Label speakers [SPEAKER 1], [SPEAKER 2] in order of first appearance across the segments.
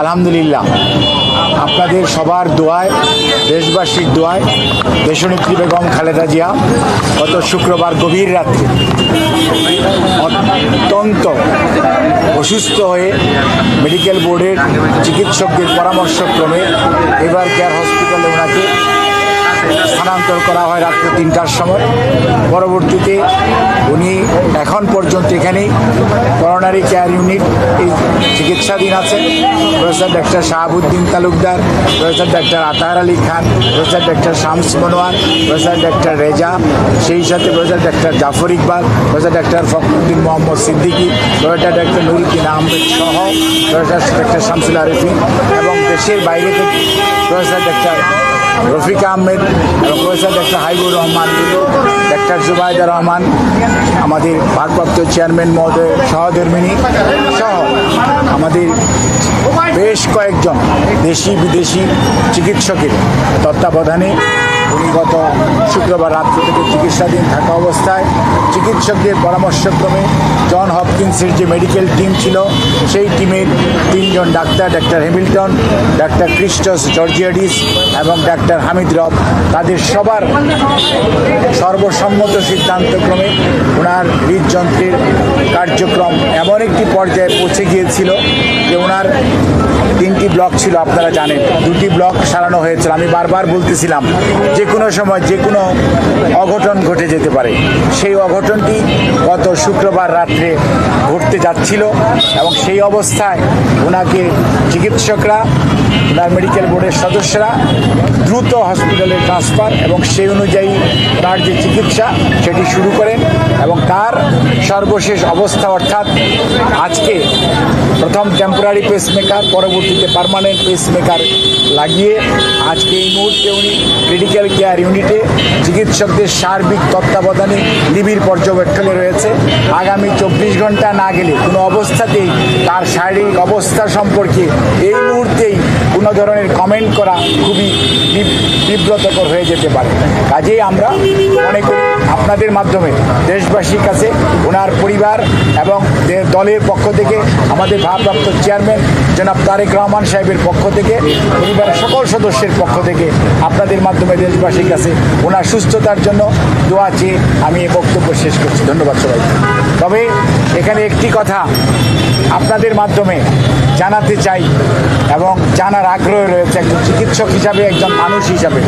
[SPEAKER 1] আলহামদুলিল্লাহ। আপনাদের সবার দোয়ায়, দেশবাসীর দোয়ায়, দেশনেত্রী বেগম খালেদা জিয়া, গত শুক্রবার গভীর রাত্রে অত্যন্ত অসুস্থ হয়ে মেডিকেল বোর্ডের চিকিৎসকদের পরামর্শক্রমে এবার কেয়ার হসপিটালে ওনাকে স্থানান্তর করা হয় রাত্রে তিনটার সময়। পরবর্তীতে এখন পর্যন্ত এখানেই করোনারি কেয়ার ইউনিট চিকিৎসাধীন আছে। Professor doctor Shahabuddin Talukdar professor doctor Ataher Ali Khan professor doctor Shams Monowar professor doctor Reza, সেই সাথে professor doctor Zafar Iqbal professor doctor Fakhruddin Mohammad Siddiqui professor doctor Nuruddin Ahmed সহ professor doctor Shamsul Arifin এবং দেশের বাইরে থেকে professor doctor Rafiq Ahmed, professor doctor Haibur Rahman, doctor Zubaida Rahman, আমাদের ভারপ্রাপ্ত chairman মহোদয় সহধর্মিনী সহ আমাদের বেশ কয়েকজন দেশি বিদেশি চিকিৎসকের তত্ত্বাবধানে উনি গত শুক্রবার রাত্র থেকে চিকিৎসাধীন থাকা অবস্থায় চিকিৎসকদের পরামর্শক্রমে জন হপকিন্সের যে মেডিকেল টিম ছিল, সেই টিমের তিনজন doctor doctor Hamilton, doctor Christos Georgiadis এবং ডাক্তার হামিদ রব, তাদের সবার সর্বসম্মত সিদ্ধান্তক্রমে ওনার হৃদযন্ত্রের কার্যক্রম এমন একটি পর্যায়ে পৌঁছে গিয়েছিল যে ওনার তিনটি ব্লক ছিল, আপনারা জানেন। দুটি ব্লক সারানো হয়েছিল। আমি বারবার বলতেছিলাম, যে কোনো সময় যে কোনো অঘটন ঘটে যেতে পারে। সেই অঘটনটি গত শুক্রবার রাত্রে ঘটতে যাচ্ছিল এবং সেই অবস্থায় ওনাকে চিকিৎসকরা, ওনার মেডিকেল বোর্ডের সদস্যরা দ্রুত হসপিটালে ট্রান্সফার এবং সেই অনুযায়ী তার যে চিকিৎসা, সেটি শুরু করেন। এবং তার সর্বশেষ অবস্থা অর্থাৎ আজকে প্রথম টেম্পোরারি পেসমেকার পরবর্তীতে পার্মানেন্ট পেসমেকার লাগিয়ে আজকে এই মুহূর্তে উনি ক্রিটিক্যাল কেয়ার ইউনিটে চিকিৎসকদের সার্বিক তত্ত্বাবধানে নিবিড় পর্যবেক্ষণে রয়েছে। আগামী চব্বিশ ঘণ্টা না গেলে কোনো অবস্থাতেই তার শারীরিক অবস্থা সম্পর্কে এই মুহূর্তেই কোনো ধরনের কমেন্ট করা খুবই বিব- বিব্রতকর হয়ে যেতে পারে। কাজেই আমরা মনে করি আপনাদের মাধ্যমে দেশবাসীর কাছে, ওনার পরিবার এবং দলের পক্ষ থেকে, আমাদের ভারপ্রাপ্ত চেয়ারম্যান জনাব তারেক রহমান সাহেবের পক্ষ থেকে, পরিবারের সকল সদস্যের পক্ষ থেকে আপনাদের মাধ্যমে দেশবাসীর কাছে ওনার সুস্থতার জন্য দোয়া চেয়ে আমি এই বক্তব্য শেষ করছি। ধন্যবাদ সবাই তবে এখানে একটি কথা আপনাদের মাধ্যমে জানাতে চাই এবং জানার আগ্রহ রয়েছে একজন চিকিৎসক হিসাবে, একজন মানুষ হিসাবে।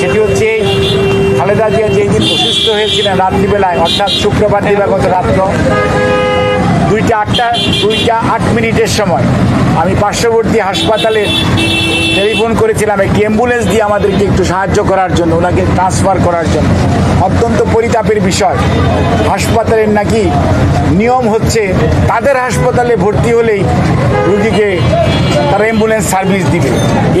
[SPEAKER 1] সেটি হচ্ছে খালেদা জিয়া যেই দিন অসুস্থ হয়েছিলেন রাত্রিবেলায়, অর্থাৎ শুক্রবার দিবাগত রাত্র, দুইটা আটটা, দুইটা আট মিনিটের সময় আমি পার্শ্ববর্তী হাসপাতালে টেলিফোন করেছিলাম, একটি অ্যাম্বুলেন্স দিয়ে আমাদেরকে একটু সাহায্য করার জন্য, ওনাকে ট্রান্সফার করার জন্য। অত্যন্ত পরিতাপের বিষয়। হাসপাতালের নাকি নিয়ম হচ্ছে, তাদের হাসপাতালে ভর্তি হলেই রুগীকে তারা অ্যাম্বুলেন্স সার্ভিস দিবে।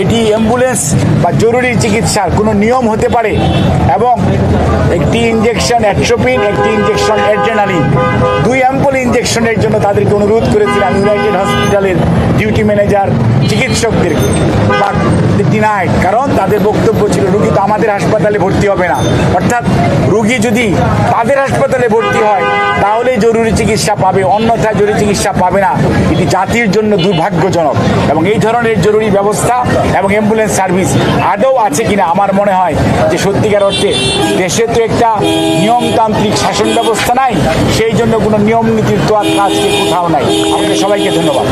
[SPEAKER 1] এটি অ্যাম্বুলেন্স বা জরুরি চিকিৎসার কোনো নিয়ম হতে পারে এবং একটি ইঞ্জেকশন অ্যাট্রোপিন একটি ইঞ্জেকশন অ্যাড্রেনালিন দুই অ্যাম্পল ইঞ্জেকশনের জন্য তাদেরকে অনুরোধ করেছিলাম ইউনাইটেড হসপিটালের ডিউটি ম্যানেজার চিকিৎসকদেরকে বাট ডিনাইড কারণ তাদের বক্তব্য ছিল, রুগী তো আমাদের হাসপাতালে ভর্তি হবে না। অর্থাৎ রুগী যদি তাদের হাসপাতালে ভর্তি হয় তাহলে জরুরি চিকিৎসা পাবে, অন্যথায় জরুরি চিকিৎসা পাবে না। এটি জাতির জন্য দুর্ভাগ্যজনক এবং এই ধরনের জরুরি ব্যবস্থা এবং অ্যাম্বুলেন্স সার্ভিস আদৌ আছে কিনা আমার মনে হয় যে সত্যিকার অর্থে দেশে তো একটা নিয়মতান্ত্রিক শাসন ব্যবস্থা নাই, সেই জন্য কোনো নিয়ম নীতির তো আর কাজকে কোথাও নাই। আপনাদের সবাইকে ধন্যবাদ।